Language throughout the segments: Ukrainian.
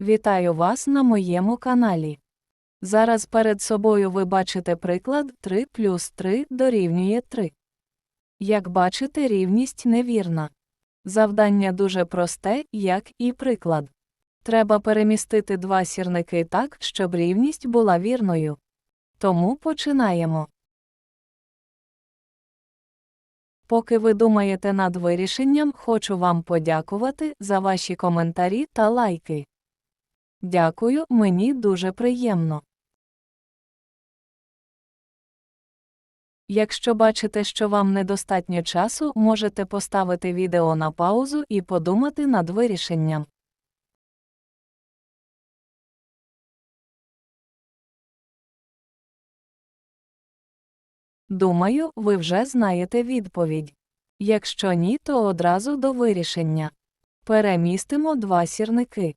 Вітаю вас на моєму каналі. Зараз перед собою ви бачите приклад 3 плюс 3 дорівнює 3. Як бачите, рівність невірна. Завдання дуже просте, як і приклад. Треба перемістити два сірники так, щоб рівність була вірною. Тому починаємо. Поки ви думаєте над вирішенням, хочу вам подякувати за ваші коментарі та лайки. Дякую, мені дуже приємно. Якщо бачите, що вам недостатньо часу, можете поставити відео на паузу і подумати над вирішенням. Думаю, ви вже знаєте відповідь. Якщо ні, то одразу до вирішення. Перемістимо два сірники.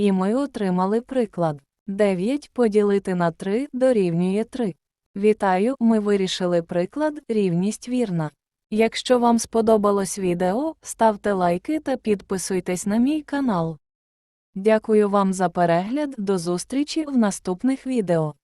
І ми отримали приклад. 9 поділити на 3 дорівнює 3. Вітаю, ми вирішили приклад, рівність вірна. Якщо вам сподобалось відео, ставте лайки та підписуйтесь на мій канал. Дякую вам за перегляд, до зустрічі в наступних відео.